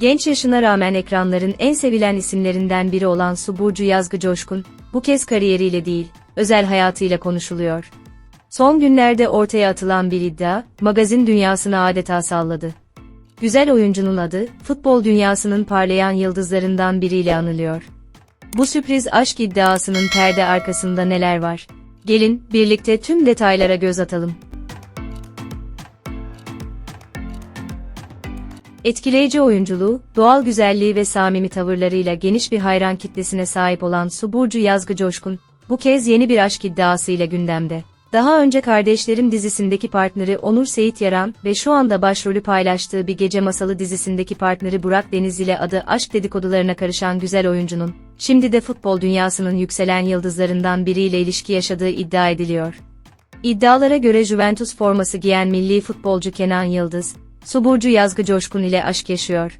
Genç yaşına rağmen ekranların en sevilen isimlerinden biri olan Su Burcu Yazgı Coşkun, bu kez kariyeriyle değil, özel hayatıyla konuşuluyor. Son günlerde ortaya atılan bir iddia, magazin dünyasını adeta salladı. Güzel oyuncunun adı, futbol dünyasının parlayan yıldızlarından biriyle anılıyor. Bu sürpriz aşk iddiasının perde arkasında neler var? Gelin, birlikte tüm detaylara göz atalım. Etkileyici oyunculuğu, doğal güzelliği ve samimi tavırlarıyla geniş bir hayran kitlesine sahip olan Su Burcu Yazgı Coşkun, bu kez yeni bir aşk iddiasıyla gündemde. Daha önce Kardeşlerim dizisindeki partneri Onur Seyit Yaran ve şu anda başrolü paylaştığı Bir Gece Masalı dizisindeki partneri Burak Deniz ile adı aşk dedikodularına karışan güzel oyuncunun, şimdi de futbol dünyasının yükselen yıldızlarından biriyle ilişki yaşadığı iddia ediliyor. İddialara göre Juventus forması giyen milli futbolcu Kenan Yıldız, Suburcu Yazgı Coşkun ile aşk yaşıyor.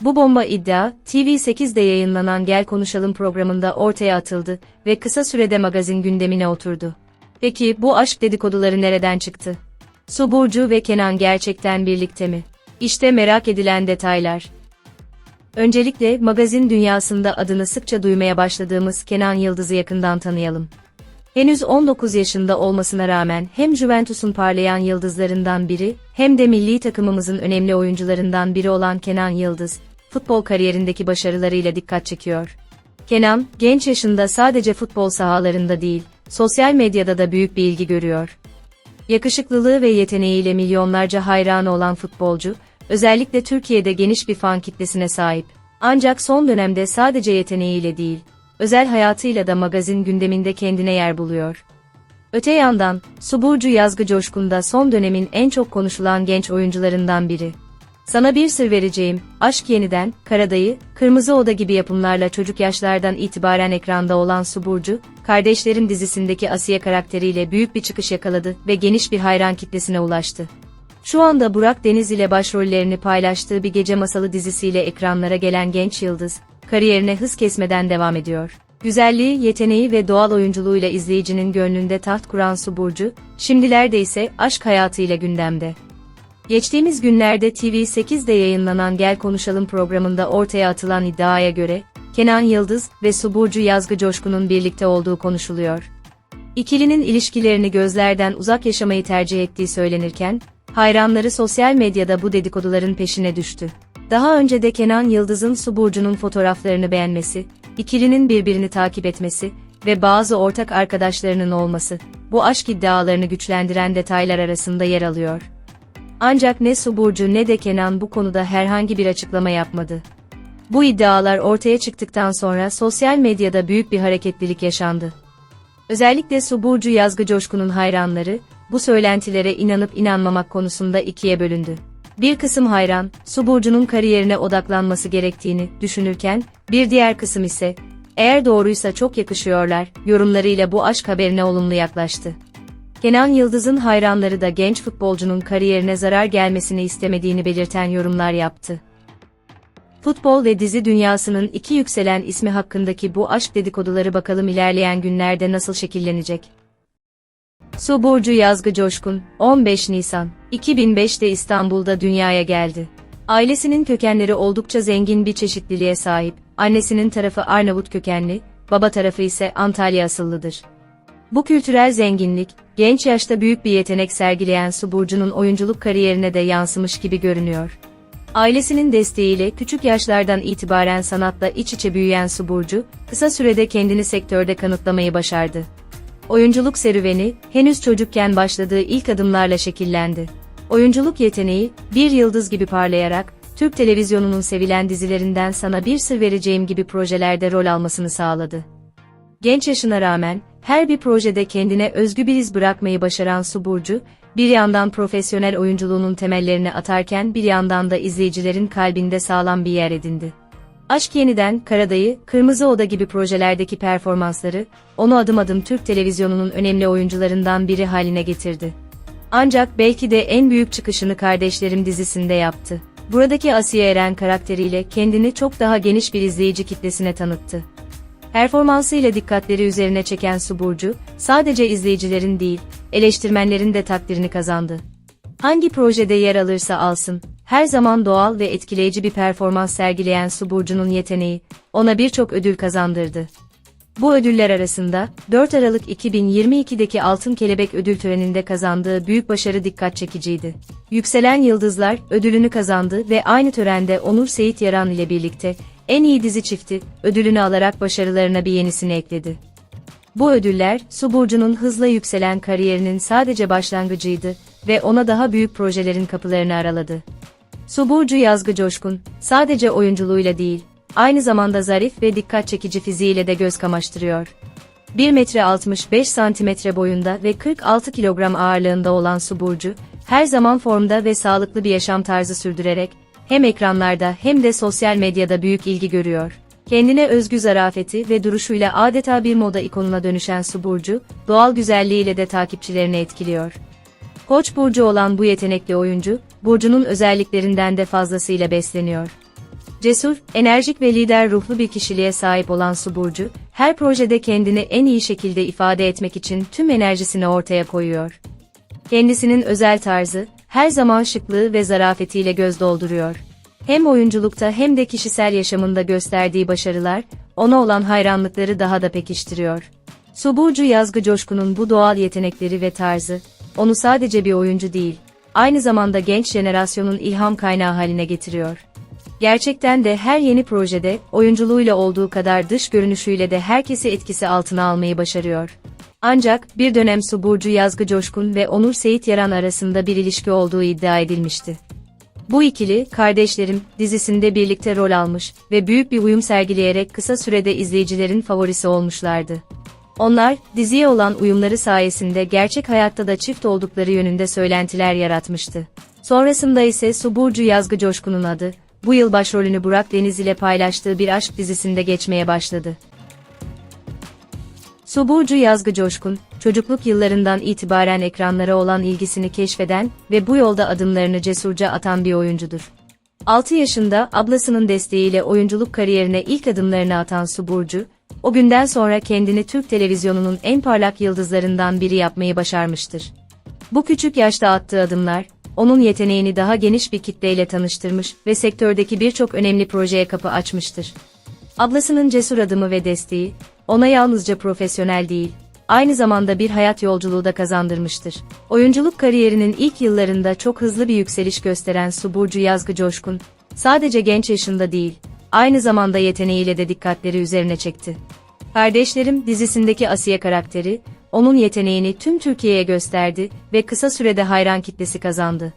Bu bomba iddia, TV8'de yayınlanan Gel Konuşalım programında ortaya atıldı ve kısa sürede magazin gündemine oturdu. Peki bu aşk dedikoduları nereden çıktı? Su Burcu ve Kenan gerçekten birlikte mi? İşte merak edilen detaylar. Öncelikle magazin dünyasında adını sıkça duymaya başladığımız Kenan Yıldız'ı yakından tanıyalım. Henüz 19 yaşında olmasına rağmen hem Juventus'un parlayan yıldızlarından biri, hem de milli takımımızın önemli oyuncularından biri olan Kenan Yıldız, futbol kariyerindeki başarılarıyla dikkat çekiyor. Kenan, genç yaşında sadece futbol sahalarında değil, sosyal medyada da büyük bir ilgi görüyor. Yakışıklılığı ve yeteneğiyle milyonlarca hayranı olan futbolcu, özellikle Türkiye'de geniş bir fan kitlesine sahip. Ancak son dönemde sadece yeteneğiyle değil, özel hayatıyla da magazin gündeminde kendine yer buluyor. Öte yandan, Suburcu Yazgı Coşkun da son dönemin en çok konuşulan genç oyuncularından biri. Sana bir sır vereceğim, Aşk Yeniden, Karadayı, Kırmızı Oda gibi yapımlarla çocuk yaşlardan itibaren ekranda olan Suburcu, Kardeşlerim dizisindeki Asiye karakteriyle büyük bir çıkış yakaladı ve geniş bir hayran kitlesine ulaştı. Şu anda Burak Deniz ile başrollerini paylaştığı bir gece masalı dizisiyle ekranlara gelen genç yıldız, kariyerine hız kesmeden devam ediyor. Güzelliği, yeteneği ve doğal oyunculuğuyla izleyicinin gönlünde taht kuran Su Burcu, şimdilerde ise aşk hayatıyla gündemde. Geçtiğimiz günlerde TV8'de yayınlanan Gel Konuşalım programında ortaya atılan iddiaya göre, Kenan Yıldız ve Su Burcu Yazgı Coşkun'un birlikte olduğu konuşuluyor. İkilinin ilişkilerini gözlerden uzak yaşamayı tercih ettiği söylenirken, hayranları sosyal medyada bu dedikoduların peşine düştü. Daha önce de Kenan Yıldız'ın Su Burcu'nun fotoğraflarını beğenmesi, ikilinin birbirini takip etmesi ve bazı ortak arkadaşlarının olması, bu aşk iddialarını güçlendiren detaylar arasında yer alıyor. Ancak ne Su Burcu ne de Kenan bu konuda herhangi bir açıklama yapmadı. Bu iddialar ortaya çıktıktan sonra sosyal medyada büyük bir hareketlilik yaşandı. Özellikle Su Burcu Yazgı Coşkun'un hayranları, bu söylentilere inanıp inanmamak konusunda ikiye bölündü. Bir kısım hayran, Su Burcu'nun kariyerine odaklanması gerektiğini düşünürken, bir diğer kısım ise, eğer doğruysa çok yakışıyorlar, yorumlarıyla bu aşk haberine olumlu yaklaştı. Kenan Yıldız'ın hayranları da genç futbolcunun kariyerine zarar gelmesini istemediğini belirten yorumlar yaptı. Futbol ve dizi dünyasının iki yükselen ismi hakkındaki bu aşk dedikoduları bakalım ilerleyen günlerde nasıl şekillenecek. Su Burcu Yazgı Coşkun, 15 Nisan 2005'te İstanbul'da dünyaya geldi. Ailesinin kökenleri oldukça zengin bir çeşitliliğe sahip, annesinin tarafı Arnavut kökenli, baba tarafı ise Antalya asıllıdır. Bu kültürel zenginlik, genç yaşta büyük bir yetenek sergileyen Su Burcu'nun oyunculuk kariyerine de yansımış gibi görünüyor. Ailesinin desteğiyle küçük yaşlardan itibaren sanatla iç içe büyüyen Su Burcu, kısa sürede kendini sektörde kanıtlamayı başardı. Oyunculuk serüveni, henüz çocukken başladığı ilk adımlarla şekillendi. Oyunculuk yeteneği, bir yıldız gibi parlayarak, Türk televizyonunun sevilen dizilerinden sana bir sır vereceğim gibi projelerde rol almasını sağladı. Genç yaşına rağmen, her bir projede kendine özgü bir iz bırakmayı başaran Su Burcu, bir yandan profesyonel oyunculuğunun temellerini atarken bir yandan da izleyicilerin kalbinde sağlam bir yer edindi. Aşk Yeniden, Karadayı, Kırmızı Oda gibi projelerdeki performansları, onu adım adım Türk televizyonunun önemli oyuncularından biri haline getirdi. Ancak belki de en büyük çıkışını Kardeşlerim dizisinde yaptı. Buradaki Asiye Eren karakteriyle kendini çok daha geniş bir izleyici kitlesine tanıttı. Performansıyla dikkatleri üzerine çeken Su Burcu, sadece izleyicilerin değil, eleştirmenlerin de takdirini kazandı. Hangi projede yer alırsa alsın, her zaman doğal ve etkileyici bir performans sergileyen Su Burcu'nun yeteneği, ona birçok ödül kazandırdı. Bu ödüller arasında, 4 Aralık 2022'deki Altın Kelebek ödül töreninde kazandığı büyük başarı dikkat çekiciydi. Yükselen Yıldızlar, ödülünü kazandı ve aynı törende Onur Seyit Yaran ile birlikte, en iyi dizi çifti, ödülünü alarak başarılarına bir yenisini ekledi. Bu ödüller, Su Burcu'nun hızla yükselen kariyerinin sadece başlangıcıydı ve ona daha büyük projelerin kapılarını araladı. Su Burcu Yazgı Coşkun, sadece oyunculuğuyla değil, aynı zamanda zarif ve dikkat çekici fiziğiyle de göz kamaştırıyor. 1 metre 65 santimetre boyunda ve 46 kilogram ağırlığında olan Su Burcu, her zaman formda ve sağlıklı bir yaşam tarzı sürdürerek, hem ekranlarda hem de sosyal medyada büyük ilgi görüyor. Kendine özgü zarafeti ve duruşuyla adeta bir moda ikonuna dönüşen Su Burcu, doğal güzelliğiyle de takipçilerini etkiliyor. Koç burcu olan bu yetenekli oyuncu, burcunun özelliklerinden de fazlasıyla besleniyor. Cesur, enerjik ve lider ruhlu bir kişiliğe sahip olan Su Burcu, her projede kendini en iyi şekilde ifade etmek için tüm enerjisini ortaya koyuyor. Kendisinin özel tarzı, her zaman şıklığı ve zarafetiyle göz dolduruyor. Hem oyunculukta hem de kişisel yaşamında gösterdiği başarılar, ona olan hayranlıkları daha da pekiştiriyor. Su Burcu Yazgı Coşkun'un bu doğal yetenekleri ve tarzı, onu sadece bir oyuncu değil, aynı zamanda genç jenerasyonun ilham kaynağı haline getiriyor. Gerçekten de her yeni projede, oyunculuğuyla olduğu kadar dış görünüşüyle de herkesi etkisi altına almayı başarıyor. Ancak, bir dönem Su Burcu Yazgı Coşkun ve Onur Seyit Yaran arasında bir ilişki olduğu iddia edilmişti. Bu ikili, Kardeşlerim, dizisinde birlikte rol almış ve büyük bir uyum sergileyerek kısa sürede izleyicilerin favorisi olmuşlardı. Onlar, diziye olan uyumları sayesinde gerçek hayatta da çift oldukları yönünde söylentiler yaratmıştı. Sonrasında ise Su Burcu Yazgı Coşkun'un adı, bu yıl başrolünü Burak Deniz ile paylaştığı bir aşk dizisinde geçmeye başladı. Su Burcu Yazgı Coşkun, çocukluk yıllarından itibaren ekranlara olan ilgisini keşfeden ve bu yolda adımlarını cesurca atan bir oyuncudur. 6 yaşında ablasının desteğiyle oyunculuk kariyerine ilk adımlarını atan Su Burcu, o günden sonra kendini Türk televizyonunun en parlak yıldızlarından biri yapmayı başarmıştır. Bu küçük yaşta attığı adımlar, onun yeteneğini daha geniş bir kitleyle tanıştırmış ve sektördeki birçok önemli projeye kapı açmıştır. Ablasının cesur adımı ve desteği, ona yalnızca profesyonel değil, aynı zamanda bir hayat yolculuğu da kazandırmıştır. Oyunculuk kariyerinin ilk yıllarında çok hızlı bir yükseliş gösteren Su Burcu Yazgı Coşkun, sadece genç yaşında değil, aynı zamanda yeteneğiyle de dikkatleri üzerine çekti. Kardeşlerim dizisindeki Asiye karakteri, onun yeteneğini tüm Türkiye'ye gösterdi ve kısa sürede hayran kitlesi kazandı.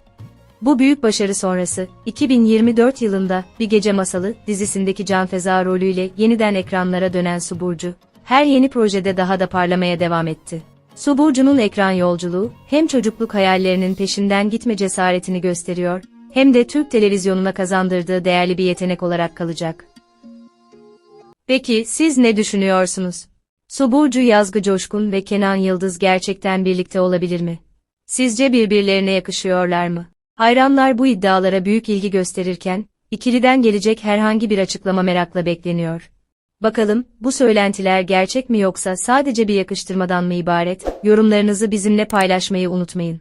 Bu büyük başarı sonrası, 2024 yılında Bir Gece Masalı dizisindeki Can Feza rolüyle yeniden ekranlara dönen Su Burcu, her yeni projede daha da parlamaya devam etti. Su Burcu'nun ekran yolculuğu, hem çocukluk hayallerinin peşinden gitme cesaretini gösteriyor, hem de Türk televizyonuna kazandırdığı değerli bir yetenek olarak kalacak. Peki siz ne düşünüyorsunuz? Su Burcu Yazgı Coşkun ve Kenan Yıldız gerçekten birlikte olabilir mi? Sizce birbirlerine yakışıyorlar mı? Hayranlar bu iddialara büyük ilgi gösterirken, ikiliden gelecek herhangi bir açıklama merakla bekleniyor. Bakalım, bu söylentiler gerçek mi yoksa sadece bir yakıştırmadan mı ibaret? Yorumlarınızı bizimle paylaşmayı unutmayın.